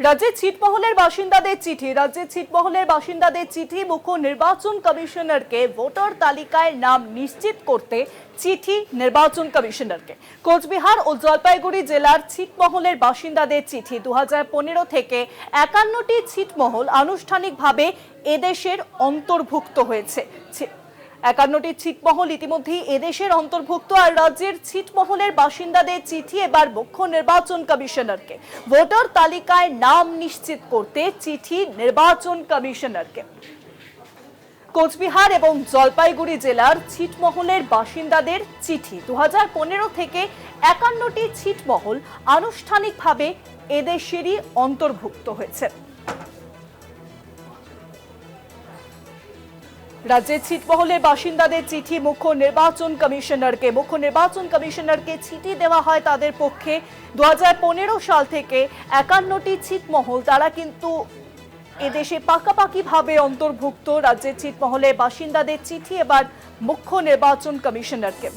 রাজ্যে ছিটমহলের বাসিন্দাদের চিঠি রাজ্যে ছিটমহলের বাসিন্দাদের চিঠি, মুখ্য নির্বাচন কমিশনারকে ভোটার তালিকায় নাম নিশ্চিত করতে চিঠি নির্বাচন কমিশনারকে। কোচবিহার ও জলপাইগুড়ি জেলার ছিটমহলের বাসিন্দাদের চিঠি দু হাজার পনেরো থেকে একান্নটি ছিটমহল আনুষ্ঠানিকভাবে এদেশের অন্তর্ভুক্ত হয়েছে। একান্নটি ছিটমহল ইতিমধ্যেই এদেশের অন্তর্ভুক্ত, আর রাজ্যের ছিটমহলের বাসিন্দাদের চিঠি এবার মুখ্য নির্বাচন কমিশনারকে। ভোটার তালিকায় নাম নিশ্চিত করতে চিঠি নির্বাচন কমিশনারকে। কোচবিহার এবং জলপাইগুড়ি জেলার ছিটমহলের বাসিন্দাদের চিঠি। দু পনেরো থেকে একান্নটি ছিটমহল আনুষ্ঠানিকভাবে এদেশেরই অন্তর্ভুক্ত হয়েছে। রাজ্যের ছিটমহলের বাসিন্দাদের চিঠি মুখ্য নির্বাচন কমিশনারকে। মুখ্য নির্বাচন কমিশনারকে চিঠি দেওয়া হয় তাদের পক্ষে। দু হাজার পনেরো সাল থেকে একান্নটি ছিটমহল, তারা কিন্তু এদেশে পাকাপাকিভাবে অন্তর্ভুক্ত। রাজ্যের ছিটমহলের বাসিন্দাদের চিঠি এবার মুখ্য নির্বাচন কমিশনারকে।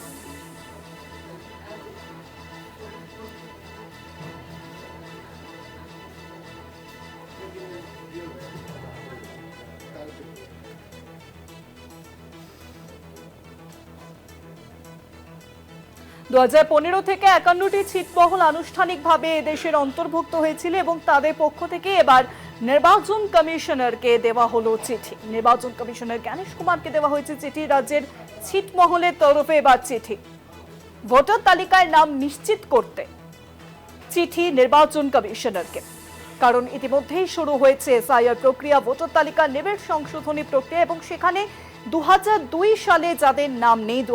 দুহাজার পনেরো থেকে একান্নটি ছিটমহল আনুষ্ঠানিকভাবে এদেশের অন্তর্ভুক্ত হয়েছিল এবং তাদের পক্ষ থেকে এবার নির্বাচন কমিশনারকে দেওয়া হলো চিঠি। নির্বাচন কমিশনার জ্ঞানেশ কুমারকে দেওয়া হয়েছে চিঠি। রাজ্যের ছিটমহলের তরফে এবার চিঠি। ভোটার তালিকায় নাম নিশ্চিত করতে চিঠি নির্বাচন কমিশনারকে। কারণ ইতিমধ্যেই শুরু হয়েছে এসআইআর প্রক্রিয়া। ভোটার তালিকা নেবের সংশোধনী প্রক্রিয়া এবং সেখানে দু সালে যাদের নাম নেই দু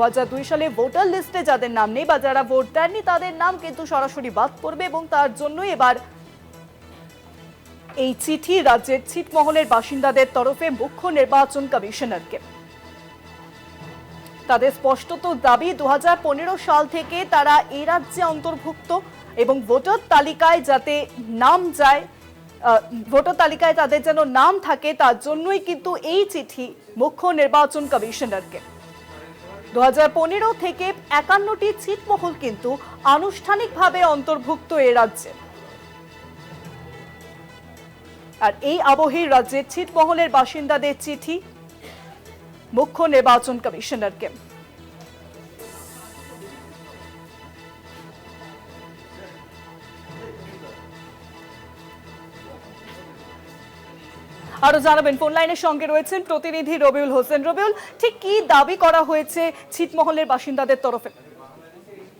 সালে ভোটার লিস্টে যাদের নাম নেই বা যারা ভোট দেননি, তাদের নাম কিন্তু সরাসরি বাদ পড়বে এবং তার এবার এই চিঠি রাজ্যের ছিটমহলের বাসিন্দাদের তরফে মুখ্য নির্বাচন কমিশনারকে। তাদের স্পষ্টত দাবি দু হাজার পনেরো সাল থেকে তারা এই রাজ্যে অন্তর্ভুক্ত এবং ভোটার তালিকায় যাতে নাম যায় ভোটার তালিকায় তাদের যেন নাম থাকে, তার জন্যই কিন্তু এই চিঠি মুখ্য নির্বাচন কমিশনারকে। দুহাজার পনেরো থেকে একান্নটি ছিটমহল কিন্তু আনুষ্ঠানিকভাবে অন্তর্ভুক্ত এ রাজ্যে। আর এই আবহেই রাজ্যের ছিটমহলের বাসিন্দাদের চিঠি মুখ্য নির্বাচন কমিশনারকে। আরও জানাবেন ফোন লাইনের সঙ্গে রয়েছেন প্রতিনিধি রবিউল হোসেন। রবিউল, ঠিক কি দাবি করা হয়েছে ছিটমহলের বাসিন্দাদের তরফে?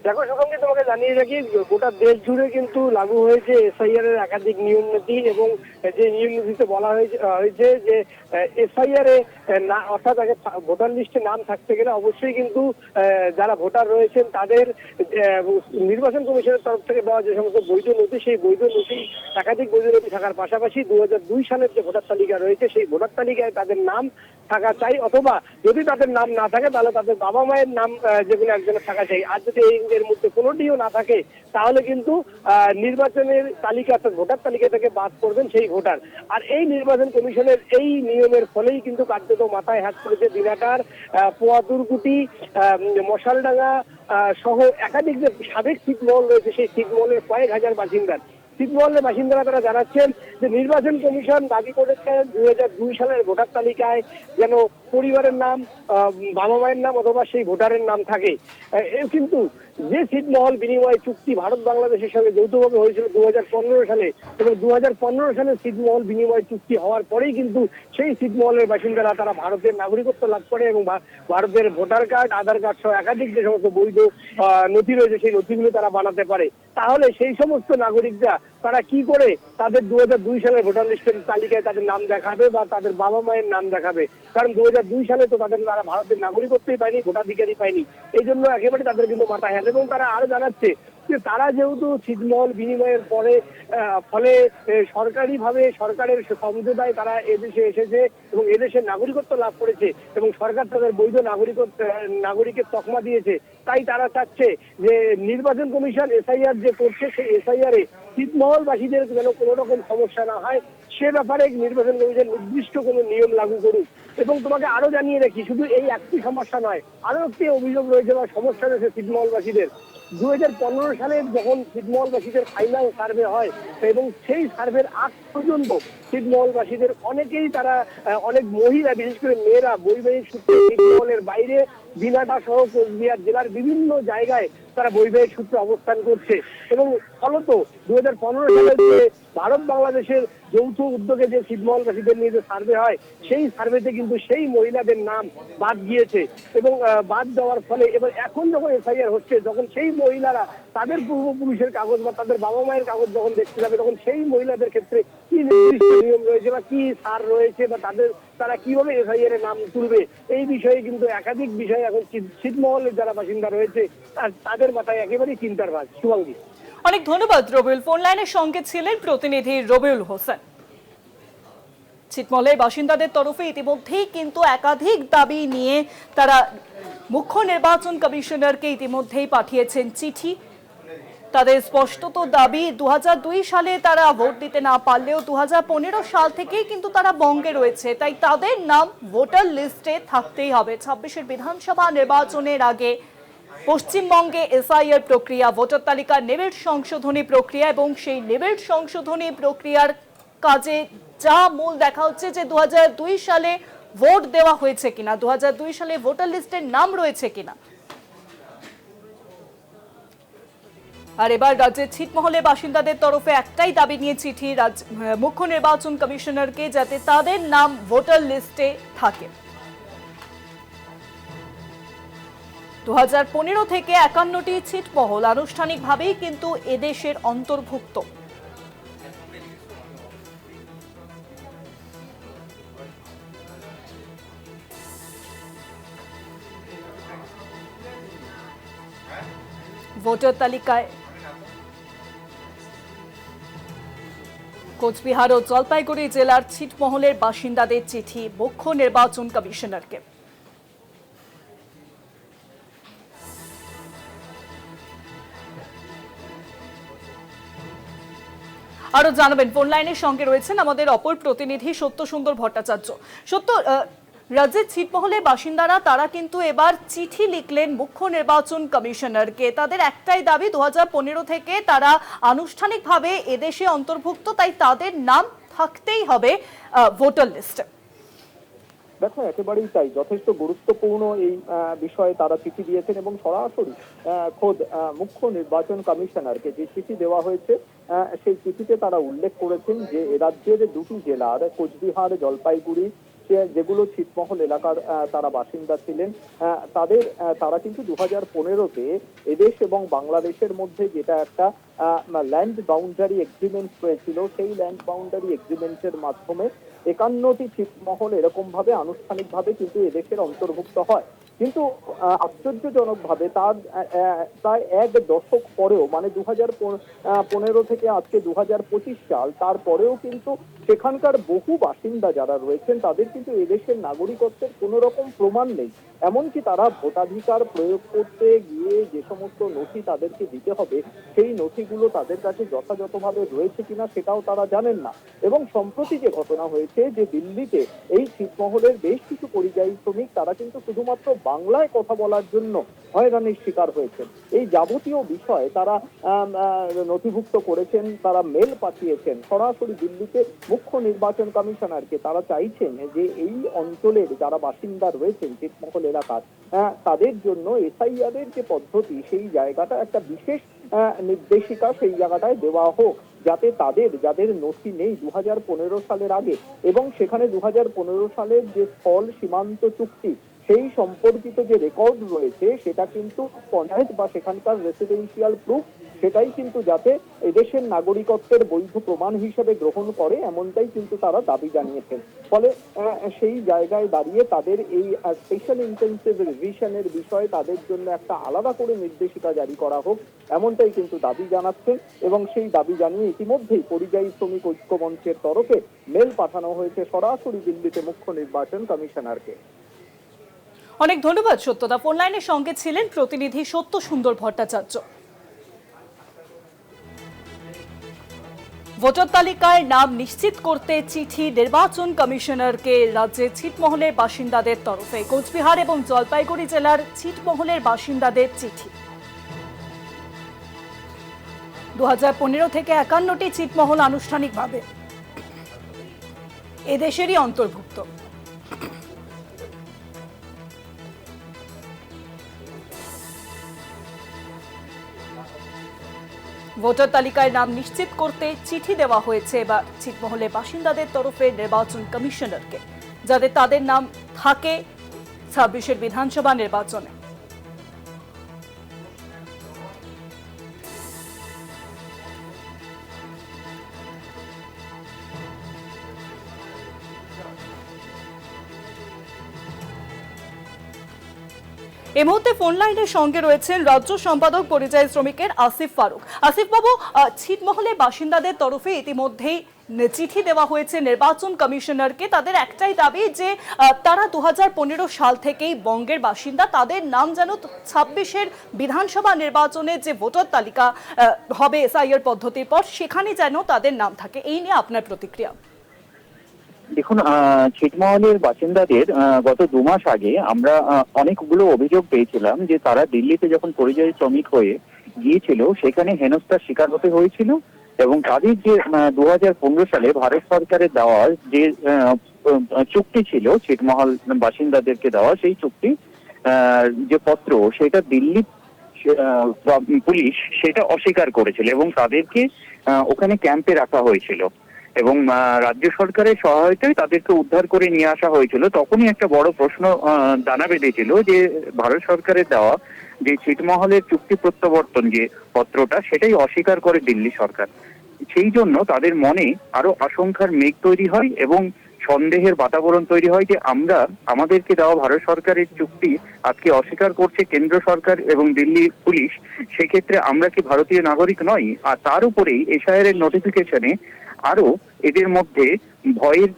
দেখো সুগন্ধি তোমাকে জানিয়ে রাখি, গোটা দেশ জুড়ে কিন্তু লাগু হয়েছে এসআইআর এর একাধিক নিয়ম নীতি এবং যে নিয়ম নীতিতে বলা হয়েছে যে এসআইআর এ না, অর্থাৎ আগে ভোটার লিস্টে নাম থাকতে গেলে অবশ্যই কিন্তু যারা ভোটার রয়েছেন তাদের নির্বাচন কমিশনের তরফ থেকে দেওয়া যে সমস্ত বৈধ নথি, সেই বৈধ নথি, একাধিক বৈধ নথি থাকার পাশাপাশি দু হাজার দুই সালের যে ভোটার তালিকা রয়েছে, সেই ভোটার তালিকায় তাদের নাম থাকা চাই, অথবা যদি তাদের নাম না থাকে, তাহলে তাদের বাবা মায়ের নাম যেগুলো একজনের থাকা চাই। আর যদি এই এর মধ্যে কোনোটিও না থাকে তাহলে কিন্তু নির্বাচনের তালিকা অর্থাৎ ভোটার তালিকা থেকে বাদ করবেন সেই ভোটার। আর এই নির্বাচন কমিশনের এই নিয়মের ফলেই কিন্তু কার্যত মাথায় হাত করেছে দিনাটার আহ, পোয়াতুরকুটি মশালডাঙ্গা সহ একাধিক যে সাবেক ছিটমহল রয়েছে সেই ছিটমহলের কয়েক হাজার বাসিন্দার। ছিটমহলের বাসিন্দারা তারা জানাচ্ছেন যে নির্বাচন কমিশন দাবি করেছেন দুই হাজার দুই সালের ভোটার তালিকায় যেন পরিবারের নাম বাবা মায়ের নাম অথবা সেই ভোটারের নাম থাকে। কিন্তু যে ছিটমহল বিনিময় চুক্তি ভারত বাংলাদেশের সঙ্গে যৌথভাবে হয়েছিল দু হাজার পনেরো সালে, এবং দু হাজার পনেরো সালে ছিটমহল বিনিময় চুক্তি হওয়ার পরেই কিন্তু সেই ছিটমহলের বাসিন্দারা তারা ভারতের নাগরিকত্ব লাভ করে এবং ভারতের ভোটার কার্ড, আধার কার্ড সহ একাধিক যে সমস্ত বৈধ নথি রয়েছে সেই নথিগুলো তারা বানাতে পারে। তাহলে সেই সমস্ত নাগরিকরা তারা কি করে তাদের দু হাজার দুই সালের ভোটার লিস্টের তালিকায় তাদের নাম দেখাবে বা তাদের বাবা মায়ের নাম দেখাবে? কারণ দু হাজার সালে তো তাদের তারা ভারতের নাগরিকত্বই পায়নি, ভোটাধিকারই পায়নি। এই জন্য একেবারে তাদের কিন্তু মাথা হ্যাঁ এবং তারা আরও জানাচ্ছে তারা যেহেতু ছিটমহল বিনিময়ের পরে ফলে সরকারি ভাবে সরকারের সমঝোতায় তারা এদেশে এসেছে এবং এদেশের নাগরিকত্ব লাভ করেছে এবং সরকার তাদের বৈধ নাগরিকত্ব নাগরিকের তকমা দিয়েছে। তাই তারা চাচ্ছে যে নির্বাচন কমিশন এসআইআর যে করছে, সেই এসআইআর এ ছিটমহলবাসীদের যেন কোনো রকম সমস্যা না হয়, সে ব্যাপারে নির্বাচন কমিশন নির্দিষ্ট কোনো নিয়ম লাগু করুক। এবং তোমাকে আরও জানিয়ে রাখি, শুধু এই একটি সমস্যা নয়, আরও একটি অভিযোগ রয়েছে বা সমস্যা রয়েছে ছিটমহলবাসীদের। দু সালে যখন ছিটমহলবাসীদের ফাইনাল সার্ভে হয় এবং সেই সার্ভের আগ পর্যন্ত ছিটমহলবাসীদের অনেকেই তারা অনেক মহিলা, বিশেষ করে মেয়েরা, বৈবাহিক সূত্রে ছিটমহলের বাইরে দিনাটা সহ কোচবিহার জেলার বিভিন্ন জায়গায় তারা বৈবাহিক সূত্রে অবস্থান করছে। এবং ফলত দু হাজার পনেরো সালে যে ভারত বাংলাদেশের যৌথ উদ্যোগে যে ছিটমহলবাসীদের নিয়ে যে সার্ভে হয়, সেই সার্ভেতে কিন্তু সেই মহিলাদের নাম বাদ গিয়েছে। এবং বাদ দেওয়ার ফলে এবার এখন যখন এফআইআর হচ্ছে, যখন সেই মহিলারা তাদের পূর্বপুরুষের কাগজ বা তাদের বাবা মায়ের কাগজ যখন দেখতে যাবে, তখন সেই মহিলাদের ক্ষেত্রে কি নির্দিষ্ট নিয়ম রয়েছে বা কি সার রয়েছে বা তাদের, তারা কীভাবে এফআইআর নাম তুলবে? এই বিষয়ে কিন্তু একাধিক বিষয় এখন ছিট- ছিটমহলের যারা বাসিন্দা রয়েছে তাদের মাথায় একেবারেই চিন্তার ভাজ। শুভাঙ্গী। অনেক ধন্যবাদ রবিউল। ফোন লাইনের সঙ্গে ছিলেন প্রতিনিধি রবিউল হোসেন। ছিটমলের বাসিন্দাদের তরফে ইতিমধ্যেই কিন্তু একাধিক দাবি নিয়ে তারা মুখ্য নির্বাচন কমিশনারকে ইতিমধ্যেই পাঠিয়েছেন চিঠি। তাদের স্পষ্টত দাবি দু হাজার দুই সালে তারা ভোট দিতে না পারলেও দু হাজার পনেরো সাল থেকেই কিন্তু তারা বঙ্গে রয়েছে। তাই তাদের নাম ভোটার লিস্টে থাকতেই হবে। ছাব্বিশের বিধানসভা নির্বাচনের আগে পশ্চিমবঙ্গে এসআইআর প্রক্রিয়া, ভোটার তালিকার নেবের সংশোধনী প্রক্রিয়া এবং সেই নেবের সংশোধনী প্রক্রিয়ার কাজে যা মূল দেখা হচ্ছে যে দু হাজার দুই সালে ভোট দেওয়া হয়েছে কিনা দু হাজার দুই সালে ভোটার লিস্টের নাম রয়েছে কিনা। আর এবার রাজ্যের ছিটমহলে বাসিন্দাদের তরফে একটাই দাবি নিয়ে চিঠি মুখ্য নির্বাচন কমিশনারকে যাতে তাদের নাম ভোটার লিস্টে থাকে। দু হাজার পনেরো থেকে একান্নটি ছিটমহল আনুষ্ঠানিকভাবেই কিন্তু এদেশের অন্তর্ভুক্ত। ভোটার তালিকায় কোচবিহার ও জলপাইগুড়ি জেলার ছিটমহলের বাসিন্দাদের চিঠি, মুখ্য নির্বাচন কমিশনারকে। আরও জানাবেন, ফোন লাইনের সঙ্গে রয়েছেন আমাদের অপর প্রতিনিধি সত্য সুন্দর ভট্টাচার্য। সত্য রাজ্যের ছিটমহলের বাসিন্দারা, তারা কিন্তু এবার চিঠি লিখলেন মুখ্য নির্বাচন কমিশনারকে। তাদের একটাই দাবি দু থেকে তারা আনুষ্ঠানিকভাবে এদেশে অন্তর্ভুক্ত, তাই তাদের নাম থাকতেই হবে ভোটার লিস্টে। দেখো, একেবারেই তাই। যথেষ্ট গুরুত্বপূর্ণ এই বিষয়ে তারা চিঠি দিয়েছেন এবং সরাসরি খোদ মুখ্য নির্বাচন কমিশনারকে যে চিঠি দেওয়া হয়েছে সেই চিঠিতে তারা উল্লেখ করেছেন যে রাজ্যের দুটি জেলার, কোচবিহার, জলপাইগুড়ি যেগুলো ছিটমহল এলাকার তারা বাসিন্দা ছিলেন। তাদের তারা কিন্তু দু হাজার পনেরোতে এদেশ এবং বাংলাদেশের মধ্যে যেটা একটা ল্যান্ড বাউন্ডারি এগ্রিমেন্ট হয়েছিল, সেই ল্যান্ড বাউন্ডারি এগ্রিমেন্টের মাধ্যমে একান্নটি ছিটমহল এরকমভাবে আনুষ্ঠানিকভাবে কিন্তু এদেশের অন্তর্ভুক্ত হয়। কিন্তু আশ্চর্যজনকভাবে তার প্রায় এক দশক পরেও মানে দু হাজার পনেরো থেকে আজকে দু হাজার পঁচিশ সাল, তারপরেও কিন্তু সেখানকার বহু বাসিন্দা যারা রয়েছেন, তাদের কিন্তু এদেশের নাগরিকত্বের কোনো রকম প্রমাণ নেই। এমনকি তারা ভোটাধিকার প্রয়োগ করতে গিয়ে যে সমস্ত নথি তাদেরকে দিতে হবে, সেই নথিগুলো তাদের কাছে যথাযথভাবে রয়েছে কিনা সেটাও তারা জানেন না। এবং সম্প্রতি যে ঘটনা হয়েছে, যে দিল্লিতে এই ছিটমহলের বেশ কিছু পরিযায়ী শ্রমিক, তারা কিন্তু শুধুমাত্র বাংলায় কথা বলার জন্য হয়রানির শিকার হয়েছেন। এই যাবতীয় বিষয় তারা নথিভুক্ত করেছেন, তারা মেল পাঠিয়েছেন। সরাসরি দিল্লিতে মুখ্য নির্বাচন কমিশনারকে তারা চাইছেন যে এই অঞ্চলের যারা বাসিন্দা রয়েছেন ছিটমহল এলাকার তাদের জন্য এসআইআর এর যে পদ্ধতি, সেই জায়গাটা একটা বিশেষ নির্দেশিকা সেই জায়গাটায় দেওয়া হোক, যাতে তাদের, যাদের নথি নেই দু হাজার পনেরো সালের আগে এবং সেখানে দু হাজার পনেরো সালের যে স্থল সীমান্ত চুক্তি সেই সম্পর্কিত যে রেকর্ড রয়েছে, সেটা কিন্তু পঞ্চায়েত বা সেখানকার রেসিডেন্সিয়াল প্রুফ সেটাই কিন্তু যাতে এদেশের নাগরিকত্বের বৈধ প্রমাণ হিসেবে গ্রহণ করে, এমনটাই কিন্তু তারা দাবি জানিয়েছেন। ফলে সেই জায়গায় দাঁড়িয়ে তাদের এই স্পেশাল ইন্টেন্সিভ রিভিশনের বিষয়ে তাদের জন্য একটা আলাদা করে নির্দেশিকা জারি করা হোক, এমনটাই কিন্তু দাবি জানাচ্ছেন এবং সেই দাবি জানিয়ে ইতিমধ্যেই পরিযায়ী শ্রমিক ঐক্য মঞ্চের তরফে মেল পাঠানো হয়েছে সরাসরি দিল্লিতে মুখ্য নির্বাচন কমিশনারকে। অনেক ধন্যবাদ সত্যতা ফোন লাইনের সঙ্গে ছিলেন প্রতিনিধি সত্য সুন্দর ভট্টাচার্য। ভোটার তালিকায় নাম নিশ্চিত করতে চিঠি নির্বাচন কমিশনারকে রাজ্যের ছিটমহলের বাসিন্দাদের তরফে কোচবিহার এবং জলপাইগুড়ি জেলার ছিটমহলের বাসিন্দাদের চিঠি। দু হাজার পনেরো থেকে একান্নটি ছিটমহল আনুষ্ঠানিকভাবে। এদেশেরই অন্তর্ভুক্ত। ভোটার তালিকায় নাম নিশ্চিত করতে চিঠি দেওয়া হয়েছে এবার ছিটমহলের বাসিন্দাদের তরফে নির্বাচন কমিশনারকে যাদের তাদের নাম থাকে ছাব্বিশের বিধানসভা নির্বাচনে। এই মুহূর্তে ফোন লাইনের সঙ্গে রয়েছেন রাজ্য সম্পাদক পরিযায়ী শ্রমিকের আসিফ ফারুক। আসিফ বাবু আহ, ছিটমহলের বাসিন্দাদের তরফে ইতিমধ্যেই চিঠি দেওয়া হয়েছে নির্বাচন কমিশনারকে। তাদের একটাই দাবি যে তারা দু হাজার পনেরো সাল থেকেই বঙ্গের বাসিন্দা। তাদের নাম যেন ছাব্বিশের বিধানসভা নির্বাচনে যে ভোটার তালিকা হবে এসআইআর পদ্ধতির পর সেখানে যেন তাদের নাম থাকে। এই নিয়ে আপনার প্রতিক্রিয়া। দেখুন ছিটমহলের বাসিন্দাদের গত দু মাস আগে আমরা অনেকগুলো অভিযোগ পেয়েছিলাম যে তারা দিল্লিতে যখন পরিযায়ী শ্রমিক হয়ে গিয়েছিল, সেখানে হেনস্থার শিকার হতে হয়েছিল এবং তাদের যে দু হাজার পনেরো সালে ভারত সরকারের দেওয়া যে চুক্তি ছিল, ছিটমহল বাসিন্দাদেরকে দেওয়া সেই চুক্তি যে পত্র, সেটা দিল্লি পুলিশ সেটা অস্বীকার করেছিল এবং তাদেরকে ওখানে ক্যাম্পে রাখা হয়েছিল। এবং রাজ্য সরকারের সহায়তায় তাদেরকে উদ্ধার করে নিয়ে আসা হয়েছিল। তখনই একটা বড় প্রশ্ন দানা বেঁধেছিল যে, ভারত সরকারের দেওয়া যে ছিটমহলের চুক্তি প্রত্যাবর্তন যে পত্রটা, সেটাই অস্বীকার করে দিল্লি সরকার। সেই জন্য তাদের মনে আরও আশঙ্কার মেঘ তৈরি হয় এবং সন্দেহের বাতাবরণ তৈরি হয় যে, আমরা, আমাদেরকে দেওয়া ভারত সরকারের চুক্তি আজকে অস্বীকার করছে কেন্দ্র সরকার এবং দিল্লি পুলিশ। সেক্ষেত্রে আমরা কি ভারতীয় নাগরিক নই? আর তার উপরেই এশায়ারের নোটিফিকেশনে আরও এদের মধ্যে ভয়ের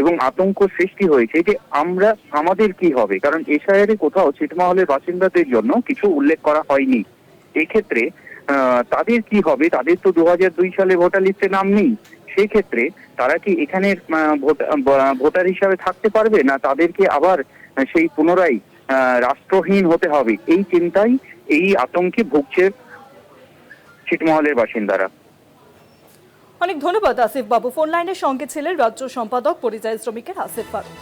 এবং আতঙ্ক সৃষ্টি হয়েছে যে আমরা, আমাদের কি হবে? কারণ এশায়ারে কোথাও ছিটমহলের বাসিন্দাদের জন্য কিছু উল্লেখ করা হয়নি। এক্ষেত্রে তাদের কি হবে? তাদের তো দু সালে ভোটার লিস্টে নাম নেই। সেক্ষেত্রে তারা কি এখানের ভোটার হিসাবে থাকতে পারবে? না তাদেরকে আবার সেই পুনরায় রাষ্ট্রহীন হতে হবে? এই চিন্তায় এই আতঙ্কে ভুগছে ছিটমহলের বাসিন্দারা। অনেক ধন্যবাদ আসিফ বাবু। ফোন লাইনের সঙ্গে ছিলেন রাজ্য সম্পাদক পরিযায়ী শ্রমিকের আসিফ ফারুক।